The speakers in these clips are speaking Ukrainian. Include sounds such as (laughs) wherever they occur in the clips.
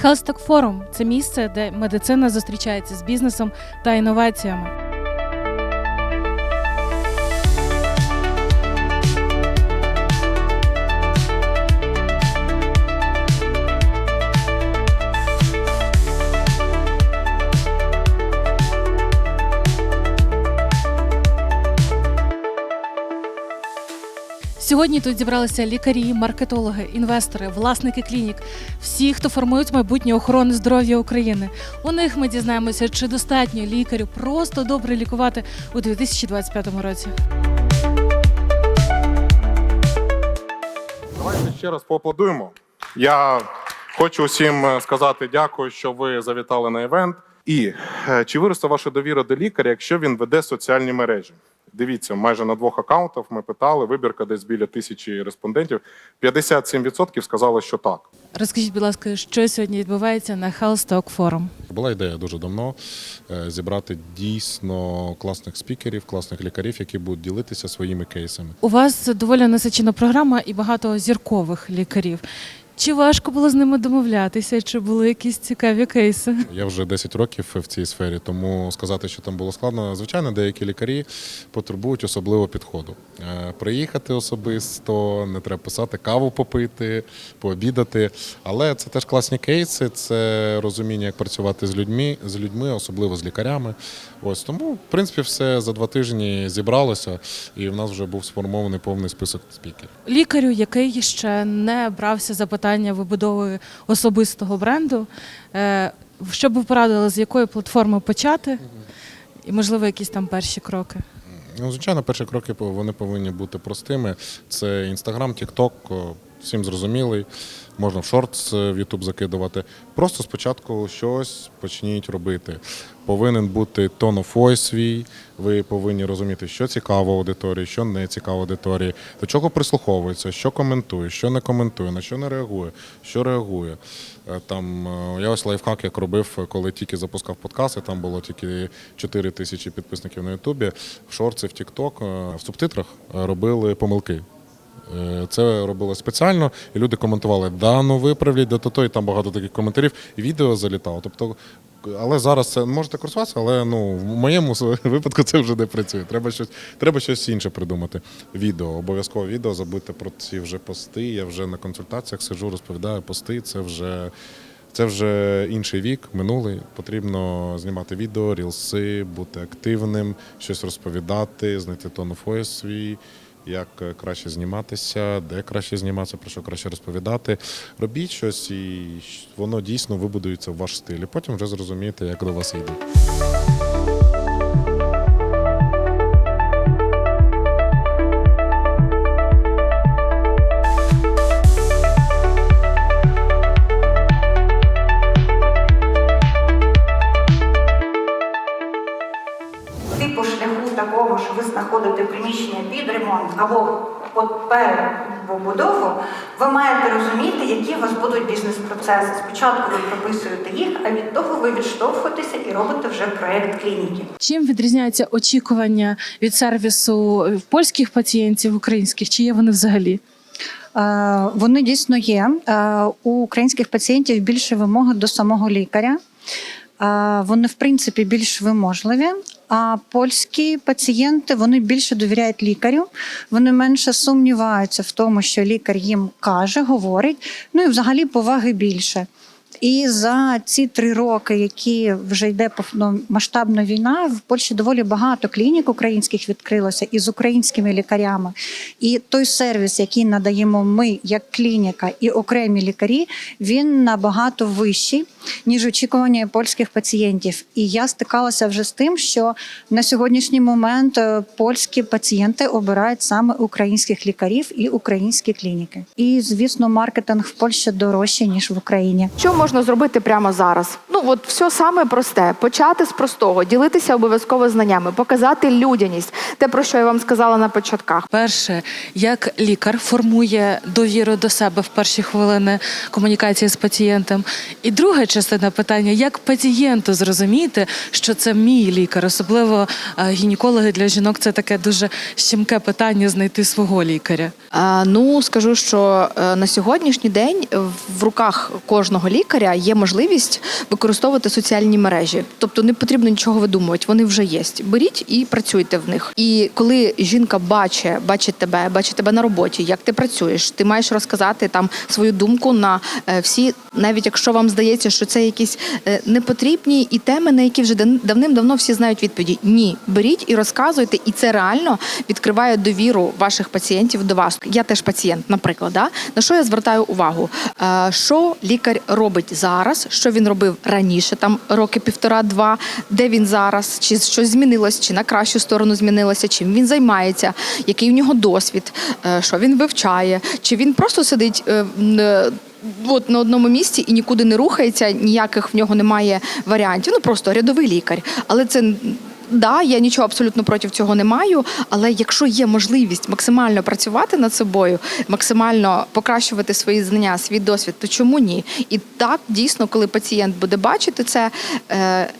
Хелсток Форум це місце, де медицина зустрічається з бізнесом та інноваціями. Сьогодні тут зібралися лікарі, маркетологи, інвестори, власники клінік, всі, хто формують майбутнє охорони здоров'я України. У них ми дізнаємося, чи достатньо лікарю просто добре лікувати у 2025 році. Давайте ще раз поаплодуємо. Я хочу усім е, сказати дякую, що ви завітали на івент. І е, чи виросте ваша довіра до лікаря, якщо він веде соціальні мережі? Дивіться, майже на двох акаунтах ми питали, вибірка десь біля тисячі респондентів. 57% сказали, що так. Розкажіть, будь ласка, що сьогодні відбувається на Хелсток Форум? Була ідея дуже давно е, зібрати дійсно класних спікерів, класних лікарів, які будуть ділитися своїми кейсами. У вас доволі насичена програма і багато зіркових лікарів. Чи важко було з ними домовлятися? Чи були якісь цікаві кейси? Я вже 10 років в цій сфері, тому сказати, що там було складно. Звичайно, деякі лікарі потребують особливого підходу. Е, Приїхати особисто, не треба писати, каву попити, пообідати. Але це теж класні кейси, це розуміння, як працювати з людьми, з людьми, особливо з лікарями. Ось тому, в принципі, все за два тижні зібралося, і в нас вже був сформований повний список спікерів. Лікарю, який ще не брався за питання вибудови особистого бренду, е, що б ви порадили, з якої платформи почати, і можливо якісь там перші кроки? Ну, звичайно, перші кроки вони повинні бути простими. Це Інстаграм, Тікток, всім зрозумілий. Можна в шортс е, в Ютуб закидувати. Просто спочатку щось почніть робити. Повинен бути tone of voice свій. Ви повинні розуміти, що цікаво аудиторії, що не цікаво аудиторії, до чого прислуховується, що коментує, що не коментує, на що не реагує, що реагує. Е, Там е, я ось лайфхак як робив, коли тільки запускав подкасти. Там було тільки 4 тисячі підписників на Ютубі. В шорці, в Тікток, в субтитрах робили помилки. Е, Це робили спеціально, і люди коментували, да, ну виправлять, да то то, і там багато таких коментарів, і відео залітало. Тобто, але зараз це можете користуватися, але ну в моєму (laughs) випадку це вже не працює. Треба щось, треба щось інше придумати. Відео, обов'язково відео, забудьте про ці вже пости. Я вже на консультаціях сижу, розповідаю пости. Це вже. Це вже інший вік, минулий. Потрібно знімати відео, рілси, бути активним, щось розповідати, знайти тон of свій, як е, краще зніматися, де краще зніматися, про що краще розповідати. Робіть щось, і воно дійсно вибудується в ваш стиль. Потім вже зрозумієте, як до вас йде. Побудову, ви маєте розуміти, які у вас будуть бізнес-процеси. Спочатку ви прописуєте їх, а від того ви відштовхуєтеся і робите вже проєкт клініки. Чим відрізняються очікування від сервісу польських пацієнтів, українських? Чи є вони взагалі? Е, Вони дійсно є. Е, У українських пацієнтів більше вимоги до самого лікаря. Е, Вони, в принципі, більш виможливі. А польські пацієнти вони більше довіряють лікарю, вони менше сумніваються в тому, що лікар їм каже, говорить. Ну і взагалі поваги більше. І за ці три роки, які вже йде повномасштабна війна, в Польщі доволі багато клінік українських відкрилося із українськими лікарями. І той сервіс, який надаємо ми як клініка і окремі лікарі, він набагато вищий, ніж очікування польських пацієнтів. І я стикалася вже з тим, що на сьогоднішній момент е, польські пацієнти обирають саме українських лікарів і українські клініки. І звісно, маркетинг в Польщі дорожче ніж в Україні. Що можна зробити прямо зараз? Ну, от все саме просте. Почати з простого, ділитися обов'язково знаннями, показати людяність. Те, про що я вам сказала на початках. Перше, як лікар формує довіру до себе в перші хвилини комунікації з пацієнтом. І друга частина питання: як пацієнту зрозуміти, що це мій лікар, особливо е, гінекологи для жінок це таке дуже щемке питання знайти свого лікаря. А, ну скажу, що е, на сьогоднішній день в руках кожного лікаря є можливість використовувати соціальні мережі. Тобто не потрібно нічого видумувати, вони вже є. Беріть і працюйте в них. І коли жінка бачить, бачить тебе, бачить тебе на роботі, як ти працюєш, ти маєш розказати там свою думку на е, всі, навіть якщо вам здається, що це якісь е, непотрібні і теми, на які вже давним-давно всі знають відповіді. Ні, беріть і розказуйте, і це реально відкриває довіру ваших пацієнтів до вас. Я теж пацієнт, наприклад, да? на що я звертаю увагу? Е, Що лікар робить зараз, що він робив раніше, там роки півтора-два, де він зараз, чи щось змінилось, чи на кращу сторону змінилося, чим він займається, який у нього досвід, е, що він вивчає, чи він просто сидить. е, е, От на одному місці і нікуди не рухається, ніяких в нього немає варіантів. Ну просто рядовий лікар. Але це да, я нічого абсолютно проти цього не маю. Але якщо є можливість максимально працювати над собою, максимально покращувати свої знання, свій досвід, то чому ні? І так дійсно, коли пацієнт буде бачити це, е,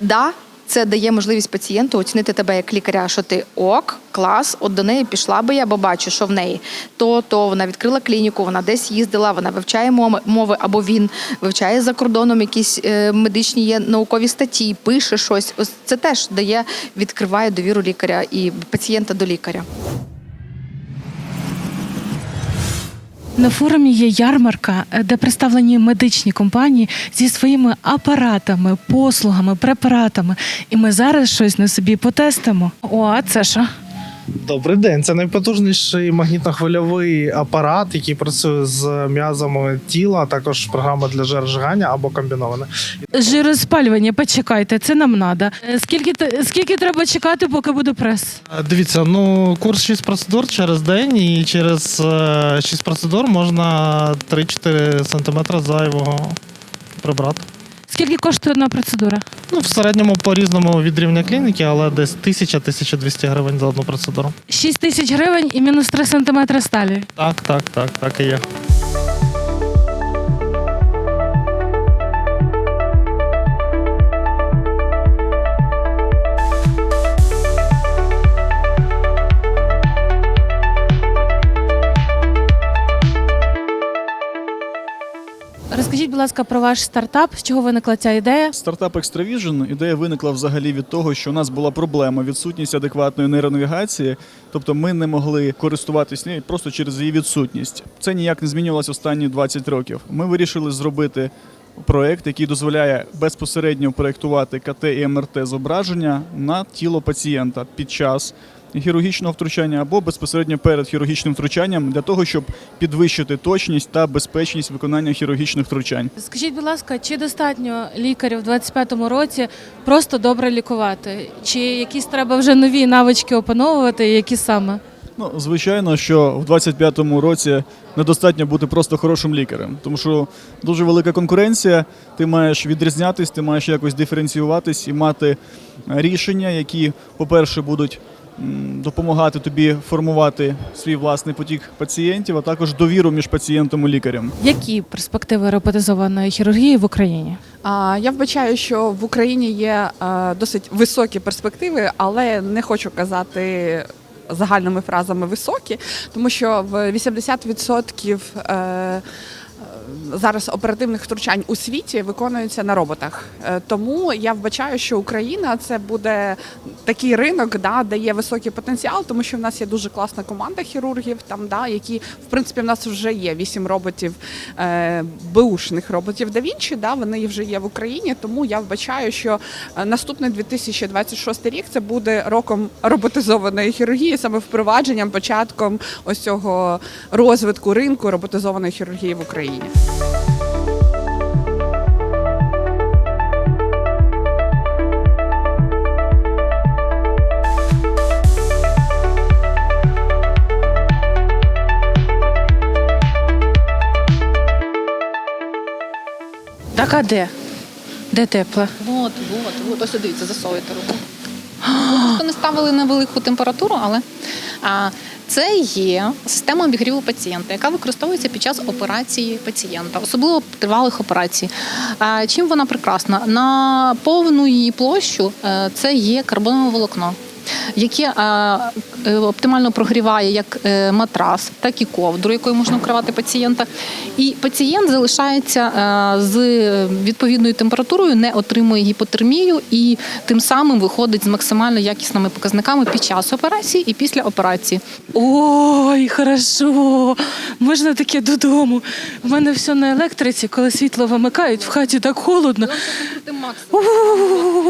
да. Це дає можливість пацієнту оцінити тебе як лікаря, що ти ок, клас, от до неї пішла би я, бо бачу, що в неї то, то вона відкрила клініку, вона десь їздила, вона вивчає мови, або він вивчає за кордоном якісь е, медичні є наукові статті, пише щось. Ось це теж дає, відкриває довіру лікаря і пацієнта до лікаря. На форумі є ярмарка, е, де представлені медичні компанії зі своїми апаратами, послугами, препаратами. І ми зараз щось на собі потестимо. О, а це що? Добрий день. Це найпотужніший магнітно-хвильовий апарат, який працює з м'язами тіла, а також програма для жирозжигання або комбіноване. Жироспалювання, почекайте, це нам. Е, Скільки, скільки треба чекати, поки буде прес? Е, Дивіться, ну курс 6 процедур через день, і через е, 6 процедур можна 3-4 см зайвого прибрати. Скільки коштує одна процедура? Ну, в середньому по різному від рівня клініки, але десь 1000-1200 гривень за одну процедуру. 6 тисяч гривень і мінус 3 сантиметри сталі. Так, так, так, так і є. Розкажіть, будь ласка, про ваш стартап. З чого виникла ця ідея? Стартап Extravision ідея виникла взагалі від того, що у нас була проблема відсутність адекватної нейронавігації, тобто ми не могли користуватись нею просто через її відсутність. Це ніяк не змінювалося останні 20 років. Ми вирішили зробити проект, який дозволяє безпосередньо проєктувати КТ і МРТ зображення на тіло пацієнта під час. Хірургічного втручання або безпосередньо перед хірургічним втручанням для того, щоб підвищити точність та безпечність виконання хірургічних втручань. Скажіть, будь ласка, чи достатньо лікарів в 25-му році просто добре лікувати? Чи якісь треба вже нові навички опановувати? Які саме? Ну, звичайно, що в 25-му році недостатньо бути просто хорошим лікарем, тому що дуже велика конкуренція. Ти маєш відрізнятись, ти маєш якось диференціюватись і мати рішення, які, по-перше, будуть допомагати тобі формувати свій власний потік пацієнтів, а також довіру між пацієнтом і лікарем. Які перспективи роботизованої хірургії в Україні? А, Я вбачаю, що в Україні є е, досить високі перспективи, але не хочу казати загальними фразами високі, тому що в 80% е, е, зараз оперативних втручань у світі виконуються на роботах. Е, Тому я вбачаю, що Україна це буде такий ринок, да, де є високий потенціал, тому що в нас є дуже класна команда хірургів, там, да, які в принципі в нас вже є вісім роботів, е, беушних роботів да Вінчі, да, вони вже є в Україні. Тому я вбачаю, що е, наступний 2026 рік це буде роком роботизованої хірургії, саме впровадженням, початком ось цього розвитку ринку роботизованої хірургії в Україні. Так, а де? Де тепло? От, от, от, ось дивіться, засовуйте руку. Просто не ставили на велику температуру, але а, це є система обігріву пацієнта, яка використовується під час операції пацієнта, особливо тривалих операцій. Чим вона прекрасна? На повну її площу е, це є карбонове волокно. Яке оптимально прогріває як е, матрас, так і ковдру, якою можна вкривати пацієнта. І пацієнт залишається е, з відповідною температурою, не отримує гіпотермію і тим самим виходить з максимально якісними показниками під час операції і після операції. Ой, хорошо. Можна таке додому. У мене все на електриці, коли світло вимикають, в хаті так холодно.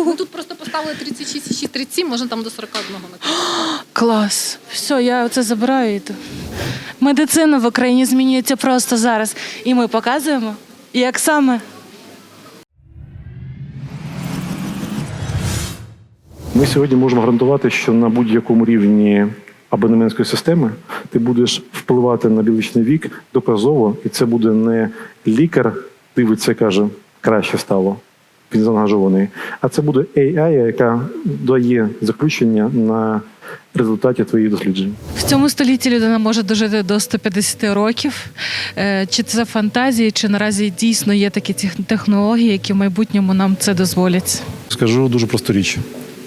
Ми тут просто поставили 36,6, 37, можна там до 41 накрити. (gasps) Клас. Все, я це забираю і йду. Медицина в Україні змінюється просто зараз. І ми показуємо, як саме. Ми сьогодні можемо гарантувати, що на будь-якому рівні абонементської системи ти будеш впливати на біличний вік доказово, і це буде не лікар дивиться, каже, краще стало. Він заангажований. А це буде AI, яка дає заключення на результаті твоїх досліджень. В цьому столітті людина може дожити до 150 років. Е, Чи це фантазії, чи наразі дійсно є такі технології, які в майбутньому нам це дозволять? Скажу дуже просту річ.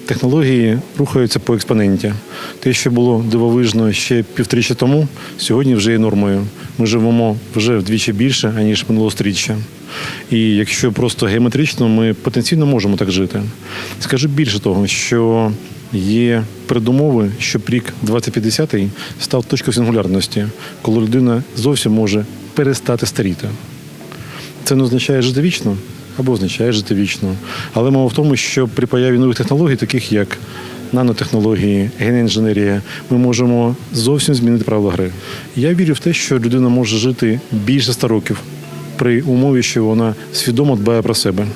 Технології рухаються по експоненті. Те, що було дивовижно ще півторіччя тому, сьогодні вже є нормою. Ми живемо вже вдвічі більше, аніж минулого сторіччя. І якщо просто геометрично, ми потенційно можемо так жити. Скажу більше того, що є передумови, щоб рік 2050 став точкою сингулярності, коли людина зовсім може перестати старіти. Це не означає жити вічно або означає жити вічно. Але мова в тому, що при появі нових технологій, таких як нанотехнології, генінженерія, ми можемо зовсім змінити правила гри. Я вірю в те, що людина може жити більше 100 років. При умові, що вона свідомо дбає про себе.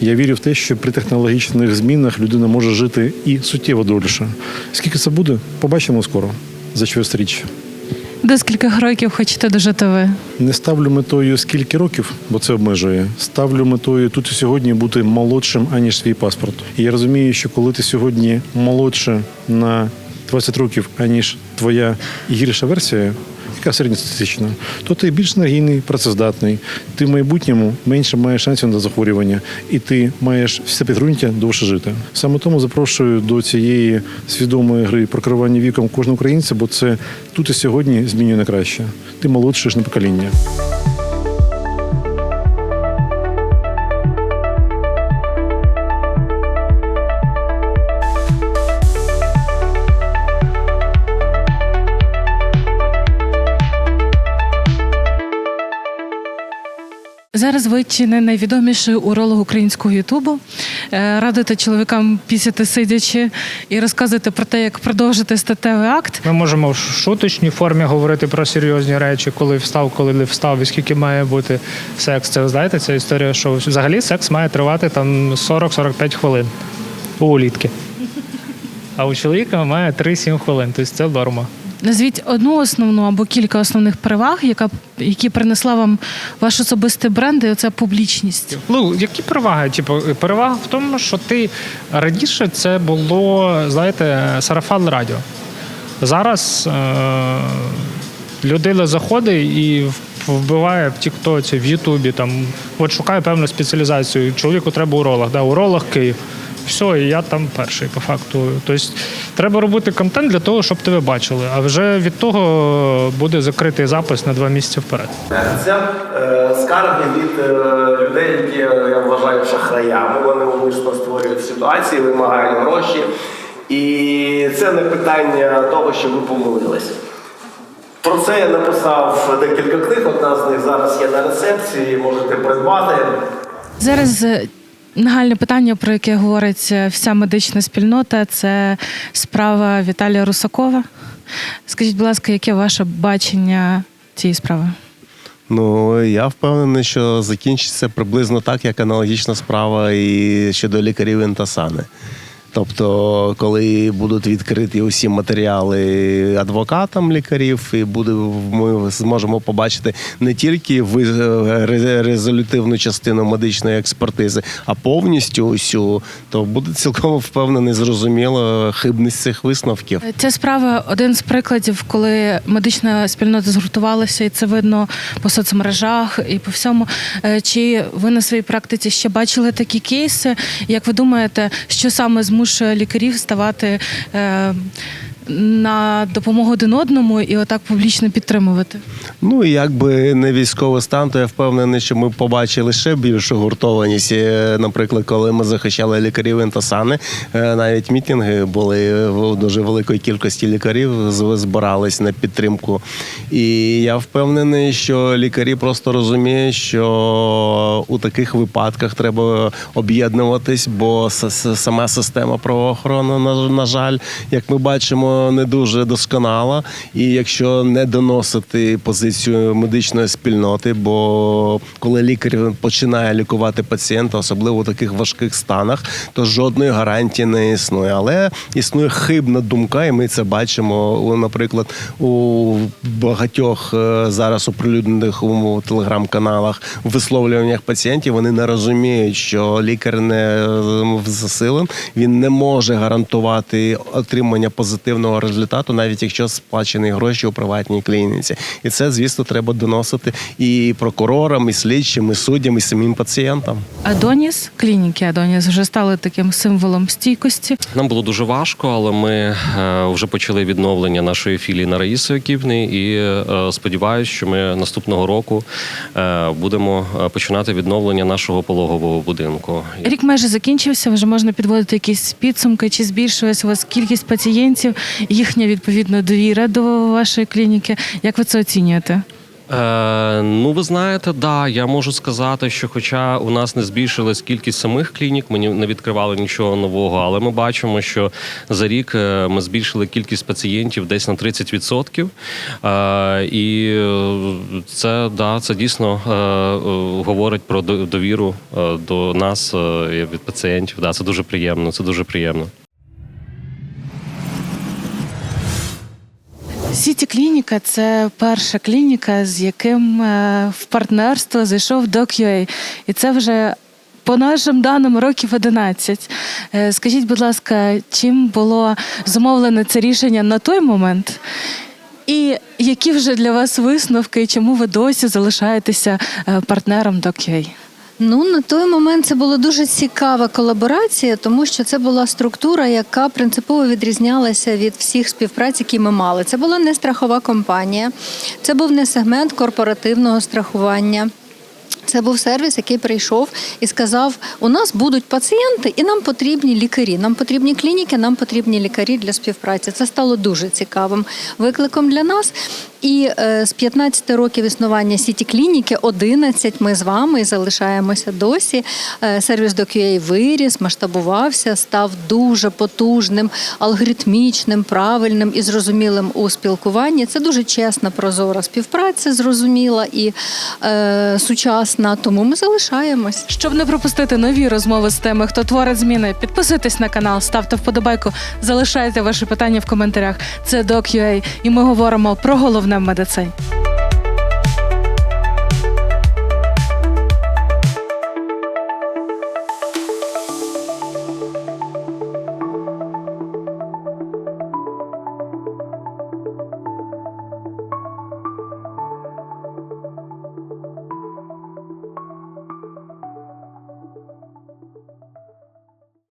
Я вірю в те, що при технологічних змінах людина може жити і суттєво дольше. Скільки це буде, побачимо скоро за чвертьсторіччя. До скількох років хочете дожити ви? Не ставлю метою скільки років, бо це обмежує. Ставлю метою тут і сьогодні бути молодшим, аніж свій паспорт. І я розумію, що коли ти сьогодні молодше на 20 років, аніж твоя гірша версія, яка середньостатистична, то ти більш енергійний, працездатний. Ти в майбутньому менше маєш шансів на захворювання, і ти маєш все підґрунтя довше жити. Саме тому запрошую до цієї свідомої гри про керування віком кожного українця, бо це тут і сьогодні змінює на краще. Ти молодшиш на покоління. Зараз ви чи не найвідоміший уролог українського Ютубу. Е, Радите чоловікам пісяти сидячи і розказуєте про те, як продовжити статевий акт. Ми можемо в шуточній формі говорити про серйозні речі, коли встав, коли не встав, і скільки має бути секс. Це знаєте, ця історія, що взагалі секс має тривати там 40-45 хвилин у улітки. А у чоловіка має 3-7 хвилин, тобто це норма. Назвіть одну основну або кілька основних переваг, яка які принесла вам ваш особистий бренд, і оця публічність. Ну, які переваги? Типу, перевага в тому, що ти раніше це було, знаєте, сарафан радіо. Зараз е- людина заходить і вбиває в Тіктоці, в Ютубі, там, от шукає певну спеціалізацію. Чоловіку треба уролог, да, уролог Київ. Все, і я там перший по факту. Тобто треба робити контент для того, щоб тебе бачили. А вже від того буде закритий запис на два місяці вперед. Це е, скарги від е, людей, які е, я вважаю шахраями. Вони умисно створюють ситуації, вимагають гроші. І це не питання того, що ви помилились. Про це я написав декілька книг. Одна з них зараз є на рецепції, можете придбати. Зараз е, нагальне питання, про яке говорить е, вся медична спільнота, це справа Віталія Русакова. Скажіть, будь ласка, яке ваше бачення цієї справи? Ну я впевнений, що закінчиться приблизно так, як аналогічна справа і щодо лікарів Інтасани. Тобто, коли будуть відкриті усі матеріали адвокатам лікарів, і буде ми зможемо побачити не тільки ре- резолютивну частину медичної експертизи, а повністю усю, то буде цілком впевнений, зрозуміло хибність цих висновків. Ця справа один з прикладів, коли медична спільнота згуртувалася, і це видно по соцмережах і по всьому. Е, Чи ви на своїй практиці ще бачили такі кейси? Як ви думаєте, що саме змушує лікарів ставати е, на допомогу один одному і отак публічно підтримувати? Ну якби не військовий стан, то я впевнений, що ми побачили ще більшу гуртованість. Е, Наприклад, коли ми захищали лікарів Інтасани, е, навіть мітинги були в дуже великої кількості лікарів збирались на підтримку. І я впевнений, що лікарі просто розуміють, що у таких випадках треба об'єднуватись, бо сама система правоохорони, на жаль, як ми бачимо, не дуже досконала. І якщо не доносити позицію медичної спільноти, бо коли лікар починає лікувати пацієнта, особливо у таких важких станах, то жодної гарантії не існує. Але існує хибна думка, і ми це бачимо, наприклад, у багатьох е, зараз оприлюднених у телеграм-каналах висловлюваннях пацієнтів. Вони не розуміють, що лікар не е, засилен, він не може гарантувати отримання позитивного результату, навіть якщо сплачені гроші у приватній клініці. І це, звісно, треба доносити і прокурорам, і слідчим, і суддям, і самим пацієнтам. Адоніс, клініки Адоніс вже стали таким символом стійкості. Нам було дуже важко, але ми е, вже почали відновлення нашої філії на Раїсу Яківни і е, сподіваюся, що ми наступного року е, будемо починати відновлення нашого пологового будинку. Рік майже закінчився, вже можна підводити якісь підсумки, чи збільшилась у вас кількість пацієнтів, їхня відповідно довіра до вашої клініки. Як ви це оцінюєте? Е, ну, ви знаєте, да, я можу сказати, що хоча у нас не збільшилась кількість самих клінік, ми не відкривали нічого нового, але ми бачимо, що за рік е, ми збільшили кількість пацієнтів десь на 30%. Е, і е, це, да, це дійсно е, е, говорить про довіру до нас від пацієнтів. Да, це дуже приємно. Це дуже приємно. Сіті клініка це перша клініка, з яким е, в партнерство зайшов DocUA. І це вже по нашим даним років 11. Е, Скажіть, будь ласка, чим було зумовлене це рішення на той момент? І які вже для вас висновки, чому ви досі залишаєтеся е, партнером DocUA? Ну на той момент це була дуже цікава колаборація, тому що це була структура, яка принципово відрізнялася від всіх співпраць, які ми мали. Це була не страхова компанія, це був не сегмент корпоративного страхування. Це був сервіс, який прийшов і сказав: у нас будуть пацієнти, і нам потрібні лікарі. Нам потрібні клініки, нам потрібні лікарі для співпраці. Це стало дуже цікавим викликом для нас. І е, з 15 років існування сіті клініки, 11 ми з вами залишаємося досі. Е, сервіс DoQA виріс, масштабувався, став дуже потужним, алгоритмічним, правильним і зрозумілим у спілкуванні. Це дуже чесна, прозора співпраця, зрозуміла і е, сучасна. Тому ми залишаємось. Щоб не пропустити нові розмови з теми, хто творить зміни, підписуйтесь на канал, ставте вподобайку, залишайте ваші питання в коментарях. Це DocUA, і ми говоримо про головне в медицині.